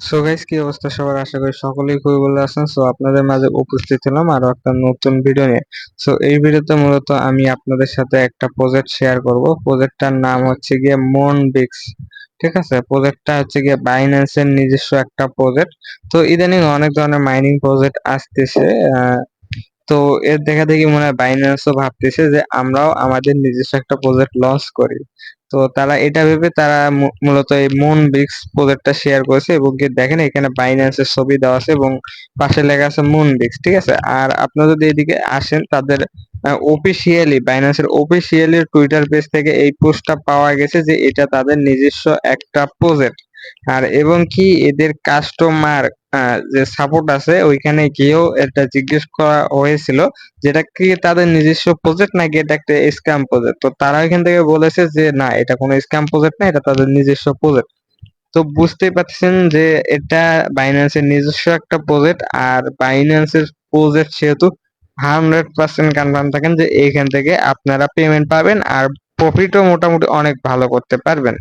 So guys কি অবস্থা সবার? আশা করি সকলেই খুবই ভালো আছেন। সো আপনাদের মাঝে উপস্থিত হলাম আরও একটা নতুন ভিডিও নিয়ে। সো এই ভিডিওতে মূলত আমি আপনাদের সাথে একটা প্রজেক্ট শেয়ার করব। প্রজেক্টটার নাম হচ্ছে গিয়ে মন বিক্স ঠিক আছে? প্রজেক্টটা হচ্ছে গিয়ে বাইন্যান্সের নিজস্ব একটা প্রজেক্ট তো, ইদানিং অনেক ধরনের মাইনিং প্রজেক্ট আসতেছে। তো এর দেখা দেখি মনে হয় বাইন্যান্সও ভাবতেছে যে আমরাও আমাদের নিজস্ব একটা প্রজেক্ট লঞ্চ করি। তো তারা এটা ভেবে তারা মূলত এই মুন ব্রিক্স প্রজেক্টটা শেয়ার করেছে এবং কি দেখেন এখানে বাইন্যান্সের ছবি দেওয়া আছে এবং পাশে লেখা আছে মুন ব্রিক্স ঠিক আছে? আর আপনারা যদি এদিকে আসেন তাদের অফিসিয়ালি বাইন্যান্সের অফিসিয়ালি টুইটার পেজ থেকে এই পোস্টটা পাওয়া গেছে যে এটা তাদের নিজস্ব একটা প্রজেক্ট আর এবং কি এদের কাস্টমার যে সাপোর্ট আছে, ওইখানে গিয়েও এটা জিজ্ঞেস করা হয়েছিল যেটা কি তাদের নিজস্ব প্রজেক্ট নাকি এটা একটা স্ক্যাম প্রজেক্ট তো তারা এখান থেকে বলেছে যে, না, এটা কোনো স্ক্যাম প্রজেক্ট না, এটা তাদের নিজস্ব প্রজেক্ট তো বুঝতেই পারছেন যে এটা বাইন্যান্সের নিজস্ব একটা প্রজেক্ট আর বাইন্যান্সের প্রজেক্ট সেহেতু হান্ড্রেড পার্সেন্ট কনফার্ম থাকেন যে এইখান থেকে আপনারা পেমেন্ট পাবেন, আর প্রফিটও মোটামুটি অনেক ভালো করতে পারবেন।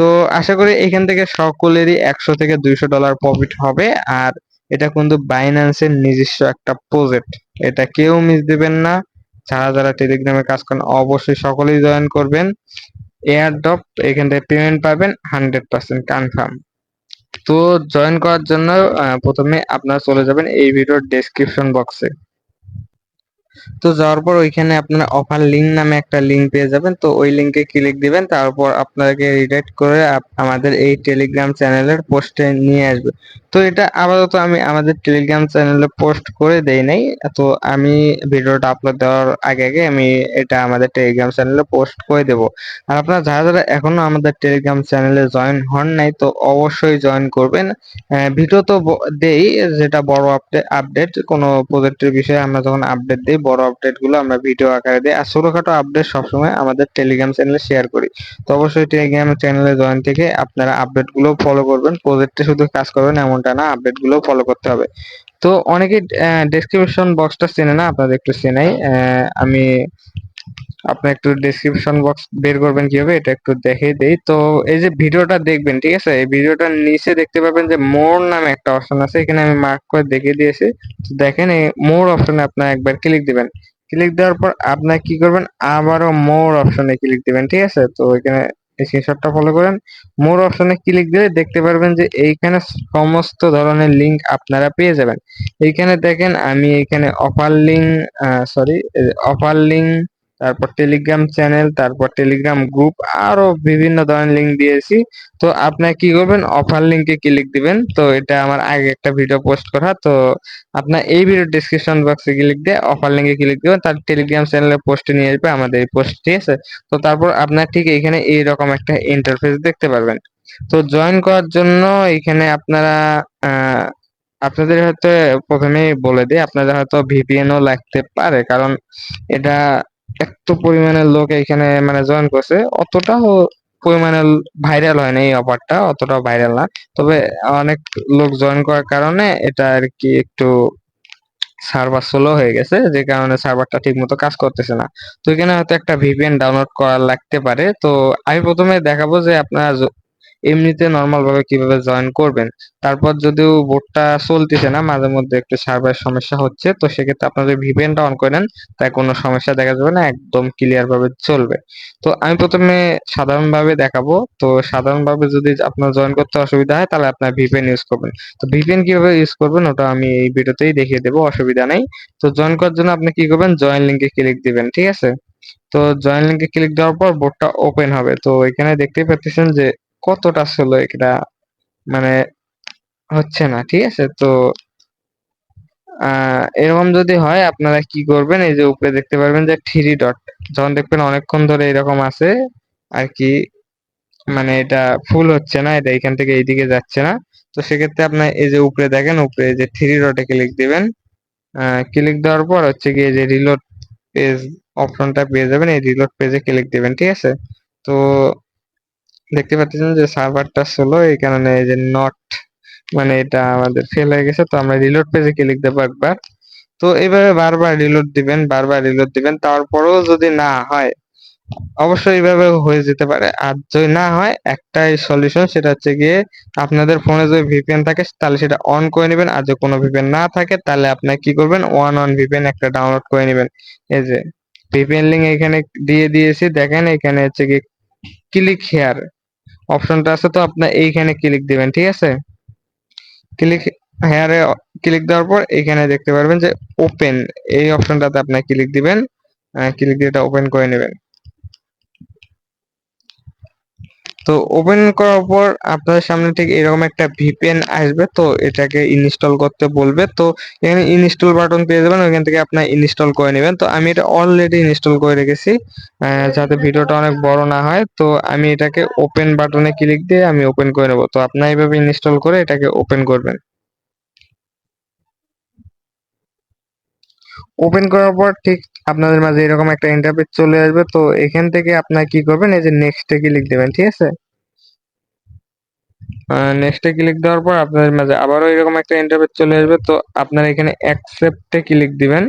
তো আশা করি এখান থেকে সকলেরই একশো থেকে দুইশো ডলার প্রফিট হবে। আর এটা কিন্তু বাইন্যান্সের নিজস্ব একটা প্রজেক্ট এটা কেউ মিস দিবেন না। যারা যারা টেলিগ্রামে কাজ করেন, অবশ্যই সকলেই জয়েন করবেন। এয়ারড্রপ এখান থেকে পেমেন্ট পাবেন হান্ড্রেড পার্সেন্ট কনফার্ম তো জয়েন করার জন্য প্রথমে আপনারা চলে যাবেন এই ভিডিওর ডেসক্রিপশন বক্সে তো যাওয়ার পর ওইখানে আপনারা অফার লিঙ্ক নামে একটা লিঙ্ক পেয়ে যাবেন। তো ওই লিঙ্কে ক্লিক দিবেন, তারপর আপনাকে রিডাইরেক্ট করে আমাদের এই টেলিগ্রাম চ্যানেলের পোস্টে নিয়ে আসবে। তো এটা আপাতত আমি আমাদের টেলিগ্রাম চ্যানেলে পোস্ট করে দেই নাই। তো আমি ভিডিওটা আপলোড দেওয়ার আগে আগে আমি এটা আমাদের টেলিগ্রাম চ্যানেলে পোস্ট করে দেব। আর আপনারা যারা যারা এখনও আমাদের টেলিগ্রাম চ্যানেলে জয়েন হন নাই, তো অবশ্যই জয়েন করবেন। ভিডিও তো দেই, যেটা বড় আপডেট আপডেট কোনো প্রজেক্টের বিষয়ে আমরা যখন আপডেট দিই, বড় আপডেটগুলো আমরা ভিডিও আকারে দিই। আর ছোটখাটো আপডেট সবসময় আমাদের টেলিগ্রাম চ্যানেলে শেয়ার করি। তো অবশ্যই টেলিগ্রাম চ্যানেলে জয়েন থেকে আপনারা আপডেটগুলো ফলো করবেন। প্রজেক্টে শুধু কাজ করবেন এমনটা না আপডেটগুলো ফলো করতে হবে। তো অনেকে ডেসক্রিপশন বক্সটা চেনে না, আপনাদের একটু চেনাই। আমি আপনি একটু ডেসক্রিপশন বক্স বের করবেন কীভাবে, এটা একটু দেখিয়ে দেই। তো এই যে ভিডিওটা দেখবেন, ঠিক আছে? এই ভিডিওটার নিচে দেখতে পাবেন যে মোর নামে একটা অপশন আছে। এখানে আমি মার্ক করে দেখিয়ে দিয়েছি। তো দেখেন, এই মোর অপশনে আপনার একবার ক্লিক দিবেন। ক্লিক দেওয়ার পর আপনার কি করবেন? আবারও মোর অপশনে ক্লিক দিবেন, ঠিক আছে? তো এখানে এই স্ক্রিনশটটা ফলো করেন। মোর অপশনে ক্লিক দিলে দেখতে পারবেন যে এইখানে সমস্ত ধরনের লিংক আপনারা পেয়ে যাবেন। এইখানে দেখেন আমি এখানে offer link sorry offer link তারপর টেলিগ্রাম চ্যানেল তারপর টেলিগ্রাম গ্রুপ আরও বিভিন্ন ধরনের লিঙ্ক দিয়েছি। তো আপনার কি করবেন? অফার লিঙ্কে ক্লিক দিবেন। তো এটা আমার আগে একটা ভিডিও পোস্ট করা। তো আপনার এই ভিডিও ডিসক্রিপশন বক্সে ক্লিক দিয়ে অফার লিঙ্কে ক্লিক দিবেন। তার টেলিগ্রাম চ্যানেলে পোস্টে নিয়ে আসবে আমাদের এই পোস্ট ঠিক আছে? তো তারপর আপনার ঠিক এখানে এইরকম একটা ইন্টারফেস দেখতে পারবেন। তো জয়েন করার জন্য এখানে আপনারা আপনাদের হয়তো প্রথমেই বলে দিই, আপনাদের হয়তো ভিপিএনও লাগতে পারে। কারণ এটা এত পরিমাণের লোক এখানে মানে জয়েন করছে, অতটাও পরিমাণে ভাইরাল হয় না এই অফারটা অতটাও ভাইরাল না। তবে অনেক লোক জয়েন করার কারণে এটা আর কি একটু সার্ভার স্লো হয়ে গেছে, যে কারণে সার্ভারটা ঠিক মতো কাজ করতেছে না। তো এখানে হয়তো একটা ভিপিএন ডাউনলোড করা লাগতে পারে। তো আমি প্রথমে দেখাবো যে আপনারা এমনিতে নর্মাল ভাবে কীভাবে জয়েন করবেন? তারপর যদিও বোর্ডটা চলতেছে না, মাঝে মধ্যে একটু সার্ভার সমস্যা হচ্ছে, তো সেক্ষেত্রে আপনারা ভিপিএনটা অন করেন তাই কোনো সমস্যা দেখা যাবে না, একদম ক্লিয়ার ভাবে চলবে। তো আমি প্রথমে সাধারণভাবে দেখাবো, তো সাধারণভাবে যদি আপনার জয়েন করতে অসুবিধা হয়, তাহলে আপনার ভিপিএন ইউজ করবেন। তো ভিপিএন কীভাবে ইউজ করবেন, ওটা আমি এই ভিডিওতেই দেখিয়ে দেবো, অসুবিধা নেই। তো জয়েন করার জন্য আপনি কি করবেন জয়েন লিংকে ক্লিক দিবেন, ঠিক আছে? তো জয়েন লিংকে ক্লিক দেওয়ার পর বোর্ডটা ওপেন হবে। তো এখানে দেখতেই পাচ্ছেন যে কতটা স্লো এটা মানে হচ্ছে না, ঠিক আছে? তো এরকম যদি হয় আপনারা কি করবেন? এই যে উপরে দেখতে পারবেন যে থ্রি ডট যখন দেখবেন অনেকক্ষণ ধরে এরকম আছে, আর কি মানে এটা ফুল হচ্ছে না, এটা এখান থেকে এইদিকে যাচ্ছে না। তো সেক্ষেত্রে আপনার এই যে উপরে দেখেন, উপরে যে থ্রি ডটে ক্লিক দিবেন ক্লিক দেওয়ার পর হচ্ছে গিয়ে যে রিলোড পেজ অপশনটা পেয়ে যাবেন, এই রিলোড পেজে ক্লিক দিবেন, ঠিক আছে? তো দেখতে পাচ্ছেন যে সার্ভারটা স্লো এই কারণে এই যে নট মানে এটা আমাদের ফেল হয়ে গেছে, তো আমরা রিলোড পেজে ক্লিক দেবো একবার। তো এইভাবে বারবার রিলোড দিবেন, বারবার রিলোড দিবেন, তারপরেও যদি না হয়, অবশ্যই এইভাবে হয়ে যেতে পারে। আর যদি না হয়, একটাই সলিউশন সেটা হচ্ছে গিয়ে আপনাদের ফোনে যদি ভিপিএন থাকে, তাহলে সেটা অন করে নেবেন। আর যদি কোনো ভিপিএন না থাকে, তাহলে আপনি কি করবেন? ওয়ান অন ভিপিএন একটা ডাউনলোড করে নেবেন। এই যে ভিপিএন লিঙ্ক এখানে দিয়ে দিয়েছি। দেখেন, এখানে হচ্ছে কি ক্লিক হেয়ার অপশনটা আছে তো আপনার এইখানে ক্লিক দিবেন, ঠিক আছে? ক্লিক হেয়ারে ক্লিক দেওয়ার পর এইখানে দেখতে পারবেন যে ওপেন এই অপশনটাতে আপনি ক্লিক দিবেন ক্লিক দিয়ে এটা ওপেন করে নেবেন। তো ওপেন করার পর আপনাদের সামনে ঠিক এরকম একটা ভিপিএন আসবে, তো এটাকে ইনস্টল করতে বলবে। তো এখানে ইনস্টল বাটন পেয়ে যাবেন ওইখান থেকে আপনার ইনস্টল করে নেবেন। তো আমি এটা অলরেডি ইনস্টল করে রেখেছি যাতে ভিডিওটা অনেক বড় না হয়। তো আমি এটাকে ওপেন বাটনে ক্লিক দিয়ে আমি ওপেন করে নেব। তো আপনার এইভাবে ইনস্টল করে এটাকে ওপেন করবেন। ওপেন করার পর ঠিক আপনাদের মাঝে এরকম একটা ইন্টারফেস চলে আসবে, তো এখান থেকে আপনার কি করবেন? এই যে নেক্সট নেক্সটে ক্লিক দেবেন, ঠিক আছে? নেক্সটে ক্লিক দেওয়ার পর আপনাদের মাঝে আবারও এরকম একটা ইন্টারফেস চলে আসবে, তো আপনারা এখানে অ্যাকসেপ্টে ক্লিক দিবেন।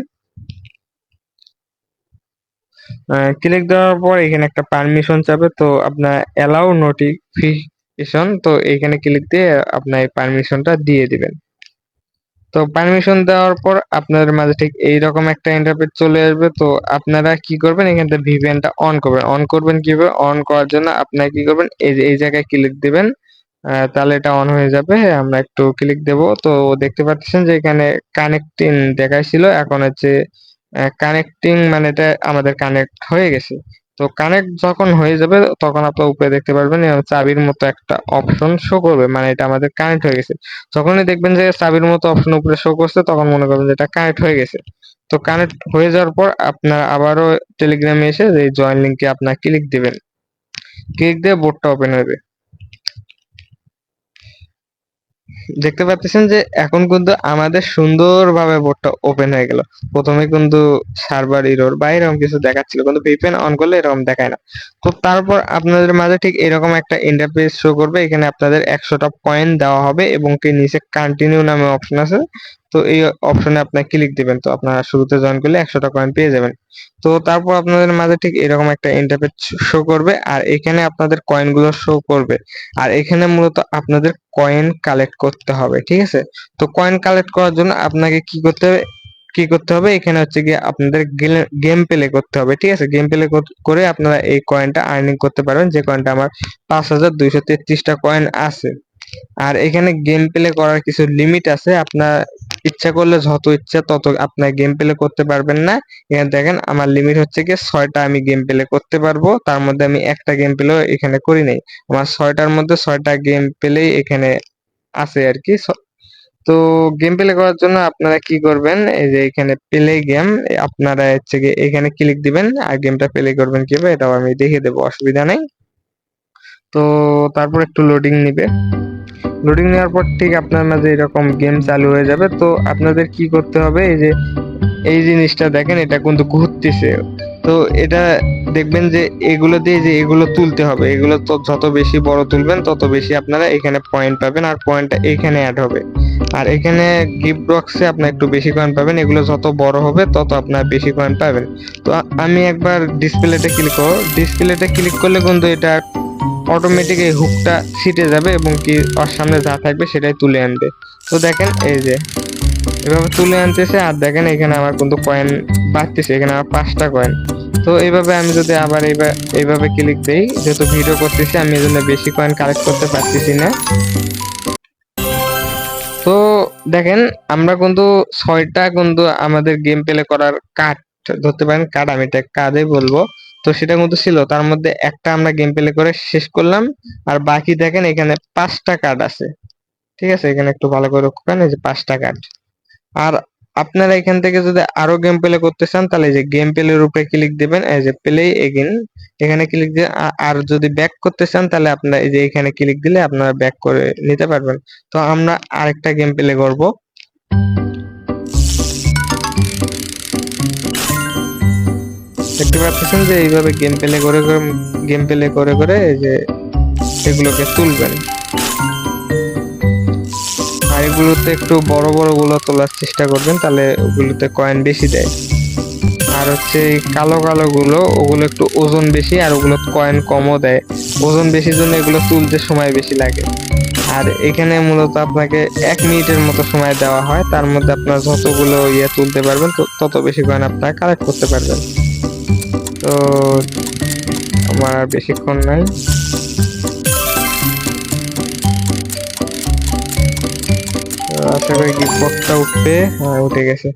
ক্লিক দেওয়ার পর এখানে একটা পারমিশন চাবে তো আপনার অ্যালাউ নোটিফিকেশন তো এখানে ক্লিক দিয়ে আপনার এই পারমিশনটা দিয়ে দিবেন। তো পারমিশন দেওয়ার পর আপনাদের মাঝে ঠিক এইরকম একটা ইন্টারফেস চলে আসবে। তো আপনারা কি করবেন? এখান থেকে ভিপিএনটা অন করবেন। অন করবেন কীভাবে? অন করার জন্য আপনারা কি করবেন? এই যে, এই জায়গায় ক্লিক দিবেন। তাহলে এটা অন হয়ে যাবে। আমরা একটু ক্লিক দেব। তো দেখতে পাচ্ছেন যে এখানে কানেক্টিং দেখাইছিল। এখন হচ্ছে কানেক্টিং মানে এটা আমাদের কানেক্ট হয়ে গেছে। তো কানেক্ট যখন হয়ে যাবে, তখন আপনার উপরে দেখতে পারবেন চাবির মতো একটা অপশন শো করবে মানে এটা আমাদের কানেক্ট হয়ে গেছে। যখনই দেখবেন যে চাবির মতো অপশন উপরে শো করছে, তখন মনে করবেন যে এটা কানেক্ট হয়ে গেছে। তো কানেক্ট হয়ে যাওয়ার পর আপনার আবারও টেলিগ্রামে এসে এই জয়েন লিঙ্কে আপনার ক্লিক দিবেন। ক্লিক দিয়ে বোর্ডটা ওপেন হবে দেখতে পাচ্ছেন যে এখন কিন্তু আমাদের সুন্দরভাবে বোর্ডটা ওপেন হয়ে গেল। প্রথমে কিন্তু সার্ভার ইরোর বা এরকম কিছু দেখাচ্ছিল, কিন্তু ভিপিএন অন করলে এরকম দেখায় না। তো তারপর আপনাদের মাঝে ঠিক এরকম একটা ইন্টারফেস শো করবে, এখানে আপনাদের একশোটা পয়েন্ট দেওয়া হবে এবং কি নিচে কন্টিনিউ নামে অপশন আছে। তো এই অপশনে আপনার ক্লিক দিবেন। তো আপনারা শুরুতে জয়েন করলে একশোটা কয়েন পেয়ে যাবেন। তো তারপর আপনাদের মাঝে ঠিক এরকম একটা ইন্টারফেস শো করবে আর এখানে আপনাদের কয়েনগুলো শো করবে। আর এখানে মূলত আপনাদের কয়েন কালেক্ট করতে হবে, ঠিক আছে? তো কয়েন কালেক্ট করার জন্য আপনাকে কি করতে হবে, কি করতে হবে? এখানে হচ্ছে গিয়ে আপনাদের গেম প্লে করতে হবে, ঠিক আছে? গেম প্লে করে আপনারা এই কয়েনটা আর্নিং করতে পারবেন। যে কয়েনটা আমার পাঁচ হাজার দুইশো তেত্রিশটা কয়েন আছে। আর এখানে গেম প্লে করার কিছু লিমিট আছে। আপনার ইচ্ছা করলে যত ইচ্ছা তত আপনার গেম প্লে করতে পারবেন না। এখানে দেখেন আমার লিমিট হচ্ছে গিয়ে ছয়টা আমি গেম প্লে করতে পারব। তার মধ্যে আমি একটা গেম প্লে এখানে করি নাই। আমার ছয়টার মধ্যে ছয়টা গেম প্লেই এখানে আছে আর কি। তো গেম প্লে করার জন্য আপনারা কি করবেন? এই যে এখানে প্লে গেম আপনারা হচ্ছে এখানে ক্লিক দিবেন। আর গেমটা প্লে করবেন কীভাবে? এটাও আমি দেখিয়ে দেবো, অসুবিধা নেই। তো তারপর একটু লোডিং নিবে। লোডিং নেওয়ার পর ঠিক আপনার মাঝে এরকম গেম চালু হয়ে যাবে। তো আপনাদের কি করতে হবে, এই যে এই জিনিসটা দেখেন, এটা কিন্তু ঘুরতেছে। তো এটা দেখবেন যে এগুলো দিয়ে যে এগুলো তুলতে হবে, এগুলো তো যত বেশি বড় তুলবেন, তত বেশি আপনারা এখানে পয়েন্ট পাবেন আর পয়েন্টটা এখানে অ্যাড হবে। আর এখানে গিফট বক্সে আপনার একটু বেশি কয়েন পাবেন, এগুলো যত বড় হবে, তত আপনার বেশি কয়েন পাবেন। তো আমি একবার ডিসপ্লেতে ক্লিক করব। ডিসপ্লেতে ক্লিক করলে কিন্তু এটা অটোমেটিক এই হুকটা ছিটে যাবে এবং কি ওর সামনে যা থাকবে সেটাই তুলে আনবে। তো দেখেন এই যে, এভাবে তুলে আনতেছে আর দেখেন এখানে আমার কিন্তু কয়েন বাড়তেছে, এখানে আমার পাঁচটা কয়েন তো এইভাবে আমি যদি আবার এইভাবে এইভাবে ক্লিক দেই, যেহেতু ভিডিও করতেছি, আমি এই জন্য বেশি কয়েন কালেক্ট করতে পারতেছি না। তো দেখেন, আমরা কিন্তু ছয়টা কিন্তু আমাদের গেম প্লে করার কার্ড ধরতে পারেন কার্ড আমি এটা কার্ডে বলব। তো সেটা কিন্তু ছিল, তার মধ্যে একটা আমরা গেম প্লে করে শেষ করলাম, আর বাকি দেখেন এখানে পাঁচটা কার্ড আছে। ঠিক আছে? এখানে একটু ভালো করে লক্ষ্য করেন, এই যে পাঁচটা কার্ড আর আপনারা এখান থেকে যদি আরও গেম প্লে করতে চান, তাহলে এই যে গেম প্লের উপরে ক্লিক দিবেন, এই যে প্লে এগেইন এখানে ক্লিক দিয়ে আর যদি ব্যাক করতে চান, তাহলে আপনারা এই যে এখানে ক্লিক দিলে আপনারা ব্যাক করে নিতে পারবেন। তো আমরা আরেকটা গেম প্লে করব। দেখতে পাচ্ছেন যে এইভাবে গেম প্লে করে করে গেম প্লে করে করে যে এগুলোকে তুলবেন। আর এগুলোতে একটু বড় বড়গুলো তোলার চেষ্টা করবেন, তাহলে ওগুলোতে কয়েন বেশি দেয়। আর হচ্ছে কালো কালো গুলো, ওগুলো একটু ওজন বেশি আর ওগুলো কয়েন কমও দেয়। ওজন বেশির জন্য এগুলো তুলতে সময় বেশি লাগে। আর এখানে মূলত আপনাকে এক মিনিটের মতো সময় দেওয়া হয়, তার মধ্যে আপনার যতগুলো ইয়ে তুলতে পারবেন তত বেশি কয়েন আপনারা কালেক্ট করতে পারবেন। তো আমার আর বেশিক্ষণ নাই। আশা করি গিফটটা উঠবে হ্যাঁ উঠে গেছে।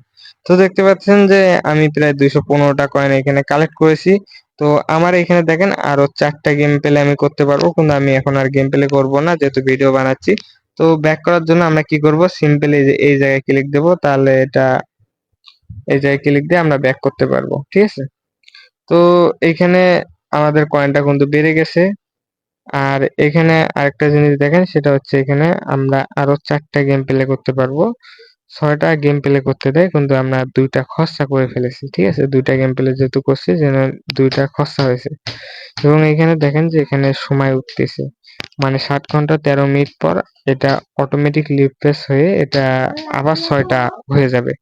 তো দেখতে পাচ্ছেন যে আমি প্রায় দুইশো পনেরোটা কয়েন এখানে কালেক্ট করেছি। তো আমার এখানে দেখেন আরও চারটা গেম প্লে আমি করতে পারব, কিন্তু আমি এখন আর গেম প্লে করব না, যেহেতু ভিডিও বানাচ্ছি। তো ব্যাক করার জন্য আমরা কি করব? সিম্পল এই জায়গায় ক্লিক দেবো, তাহলে এটা এই জায়গায় ক্লিক দিয়ে আমরা ব্যাক করতে পারব, ঠিক আছে? তো এখানে আমাদের কয়েনটা কিন্তু বেড়ে গেছে। আর এখানে আরেকটা জিনিস দেখেন, সেটা হচ্ছে এখানে আমরা আরও চারটা গেম প্লে করতে পারব। ছয়টা গেম প্লে করতে দেয়, কিন্তু আমরা দুইটা খরচা করে ফেলেছি, ঠিক আছে? দুইটা গেম প্লে যেহেতু করছি, যেন দুইটা খরচা হয়েছে। এবং এখানে দেখেন যে এখানে সময় উঠতেছে। মানে ষাট ঘণ্টা তেরো মিনিট পর এটা অটোমেটিক রিফ্রেশ হয়ে এটা আবার ছয়টা হয়ে যাবে।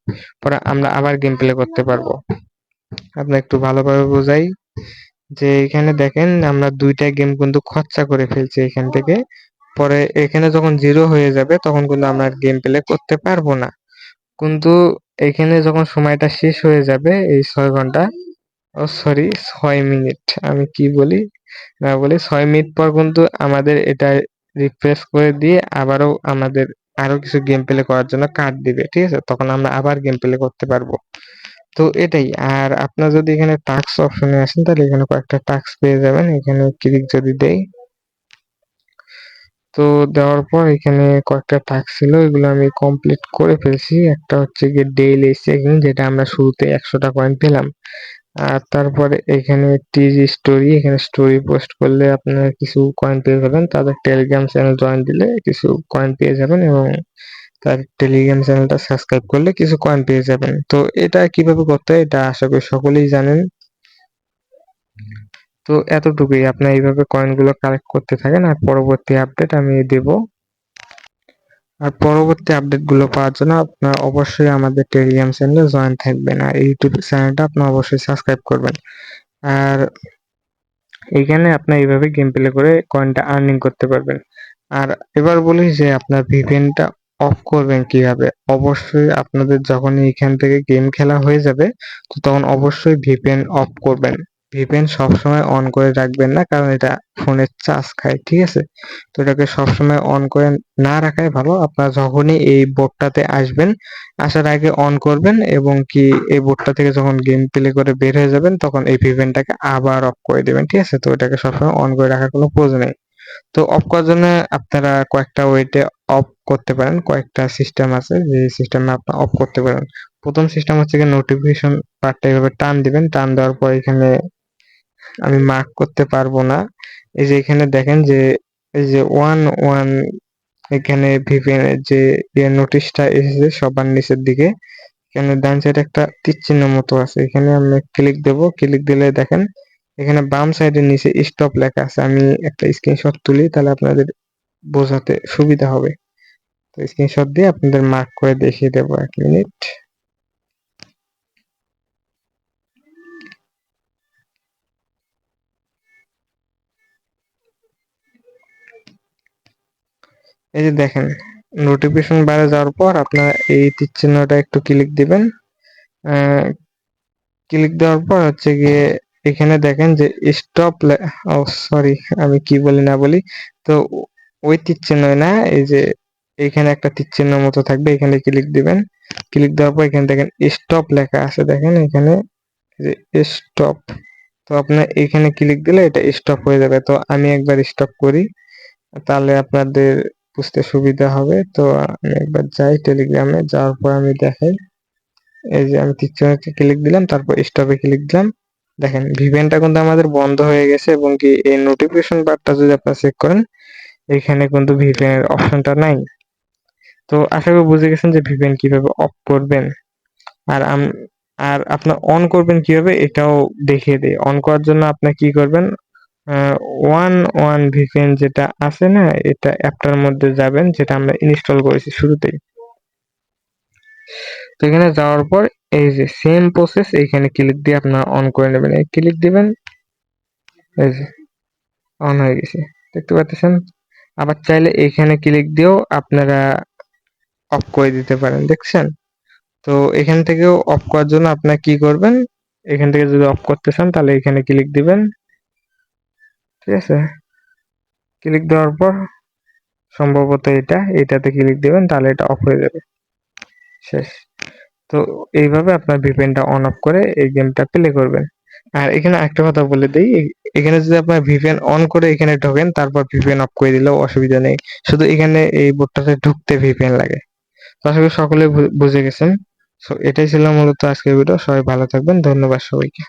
পরে আমরা আবার গেম প্লে করতে পারব। আপনার একটু ভালোভাবে বোঝাই যে এখানে দেখেন আমরা দুইটা গেম কিন্তু খরচা করে ফেলছি এখান থেকে। পরে এখানে যখন জিরো হয়ে যাবে তখন কিন্তু আমরা গেম প্লে করতে পারব না। কিন্তু এখানে যখন সময়টা শেষ হয়ে যাবে, এই ছয় ঘণ্টা, ও সরি ছয় মিনিট আমি কি বলি? না বলি, ছয় মিনিট পর কিন্তু আমাদের এটা রিফ্রেশ করে দিয়ে আবারও আমাদের আরও কিছু গেম প্লে করার জন্য কার্ড দিবে, ঠিক আছে? তখন আমরা আবার গেম প্লে করতে পারব। তো এটাই। আর আপনার যদি এখানে টাস্ক অপশনে আসেন, তাহলে এখানে কয়েকটা টাস্ক পেয়ে যাবেন। এখানে ক্লিক যদি দেই, তো দেওয়ার পর এখানে কয়েকটা টাস্ক ছিল, এগুলো আমি কমপ্লিট করে ফেলছি। একটা হচ্ছে গিয়ে ডেইলি চেকিং যেটা আমরা শুরুতে একশোটা কয়েন পেলাম। আর তারপরে এখানে টিজি স্টোরি এখানে স্টোরি পোস্ট করলে আপনারা কিছু কয়েন পেয়ে যাবেন। তাদের টেলিগ্রাম চ্যানেল জয়েন দিলে কিছু কয়েন পেয়ে যাবেন এবং তার টেলিগ্রাম চ্যানেলটা সাবস্ক্রাইব করলে কিছু কয়েন পেয়ে যাবেন। তো এটা কীভাবে করতে হয় এটা আশা করি সকলেই জানেন। তো এতটুকুই। আপনি এইভাবে কয়েনগুলো কালেক্ট করতে থাকেন আর পরবর্তী আপডেট আমি দেব। আর পরবর্তী আপডেটগুলো পাওয়ার জন্য আপনার অবশ্যই আমাদের টেলিগ্রাম চ্যানেলে জয়েন থাকবেন আর ইউটিউব চ্যানেলটা আপনার অবশ্যই সাবস্ক্রাইব করবেন। আর এখানে আপনি এইভাবে গেম প্লে করে কয়েনটা আর্নিং করতে পারবেন। আর এবার বলি যে আপনার ভিপিএনটা অফ করবেন কীভাবে? অবশ্যই আপনাদের যখন এইখান থেকে গেম খেলা হয়ে যাবে, তো তখন অবশ্যই ভিপিএন অফ করবেন। ভিপিএন সবসময় অন করে রাখবেন না, কারণ এটা ফোনের চার্জ খায়, ঠিক আছে? তো এটাকে সবসময় অন করে না রাখাই ভালো। আপনারা যখনই এই বোর্ডটাতে আসবেন, আসার আগে অন করবেন এবং কি এই বোর্ডটা থেকে যখন গেম প্লে করে বের হয়ে যাবেন, তখন এই ভিপিএনটাকে আবার অফ করে দেবেন, ঠিক আছে? তো এটাকে সবসময় অন করে রাখার কোনো প্রয়োজন নেই। তো অফ করার জন্য আপনারা কয়েকটা ওয়েতে অফ করতে পারেন। কয়েকটা সিস্টেম আছে, যে সিস্টেমে আপনি অফ করতে পারেন। প্রথম সিস্টেম হচ্ছে কি নোটিফিকেশন পার্টটা এভাবে টান দিবেন। টান দেওয়ার পর এখানে আমি মার্ক করতে পারব না। এই যে এখানে দেখেন যে, এই যে ওয়ান ওয়ান এখানে এর যে নোটিশটা এসেছে সবার নিচের দিকে। এখানে ডান সাইডে একটা তীর চিহ্ন মতো আছে। এখানে আমি ক্লিক দেব। ক্লিক দিলে দেখেন, এখানে বাম সাইডের নিচে স্টপ লেখা আছে। আমি একটা স্ক্রিনশট তুলি, তাহলে আপনাদের বোঝাতে সুবিধা হবে। তো স্ক্রিনশট দিয়ে আপনাদের মার্ক করে দেখিয়ে দেবো এক মিনিট এই যে দেখেন নোটিফিকেশন বারে যাওয়ার পর আপনারা এই তীর চিহ্নটা একটু ক্লিক দিবেন। ক্লিক দেওয়ার পর হচ্ছে গিয়ে এখানে দেখেন যে স্টপ ও সরি আমি কি বলি না বলি। তো ওই তীর চিহ্ন না? এই যে এখানে একটা তীর চিহ্ন মতো থাকবে, এখানে ক্লিক দিবেন। ক্লিক দেওয়ার পর এখানে দেখেন স্টপ লেখা আছে, দেখেন এখানে। যে স্টপ তো আপনার এখানে ক্লিক দিলে এটা স্টপ হয়ে যাবে। তো আমি একবার স্টপ করি, তাহলে আপনাদের বুঝতে সুবিধা হবে। তো আমি একবার যাই টেলিগ্রামে যাওয়ার পর আমি দেখাই। এই যে আমি তীরচিহ্নতে ক্লিক দিলাম, তারপর স্টপে ক্লিক দিলাম। দেখেন ভিপিএনটা কিন্তু আমাদের বন্ধ হয়ে গেছে এবং কি এই নোটিফিকেশন বারটা যদি আপনারা চেক করেন এখানে কিন্তু ভিপিএন এর অপশনটা নাই। তো আশা করি বুঝে গেছেন যে ভিপিএন কীভাবে অফ করবেন। আর আর আপনার অন করবেন কীভাবে এটাও দেখিয়ে দেয় অন করার জন্য আপনি কি করবেন? ওয়ান ওয়ান ভিপিএন যেটা আছে না, এটা অ্যাপটার মধ্যে যাবেন, যেটা আমরা ইনস্টল করেছি শুরুতেই। তো এখানে যাওয়ার পর এই যে সেম প্রসেস এইখানে ক্লিক দিয়ে আপনারা অন করে নেবেন। এই ক্লিক দিবেন, এই যে অন হয়ে গেছে। দেখতে পাচ্ছেন? আবার চাইলে এইখানে ক্লিক দিয়েও আপনারা অফ করে দিতে পারেন, দেখছেন? তো এখান থেকেও অফ করার জন্য আপনারা কি করবেন? এখান থেকে যদি অফ করতে চান, তাহলে এখানে ক্লিক দিবেন। ঠিক আছে? ক্লিক দেওয়ার পর সম্ভবত এটা, এটাতে ক্লিক দিবেন, তাহলে এটা অফ হয়ে যাবে। শেষ। তো এইভাবে আপনার ভিপিএনটা অন অফ করে এই গেমটা প্লে করবেন। আর এখানে একটা কথা বলে দিই এখানে যদি আপনার ভিপিএন অন করে এখানে ঢোকেন, তারপর ভিপিএন অফ করে দিলেও অসুবিধা নেই। শুধু এখানে এই বোর্ডটাতে ঢুকতে ভিপিএন লাগে। তো আশা করি সকলে বুঝে গেছেন। সো এটাই ছিল মূলত আজকের ভিডিও সবাই ভালো থাকবেন। ধন্যবাদ সবাইকে।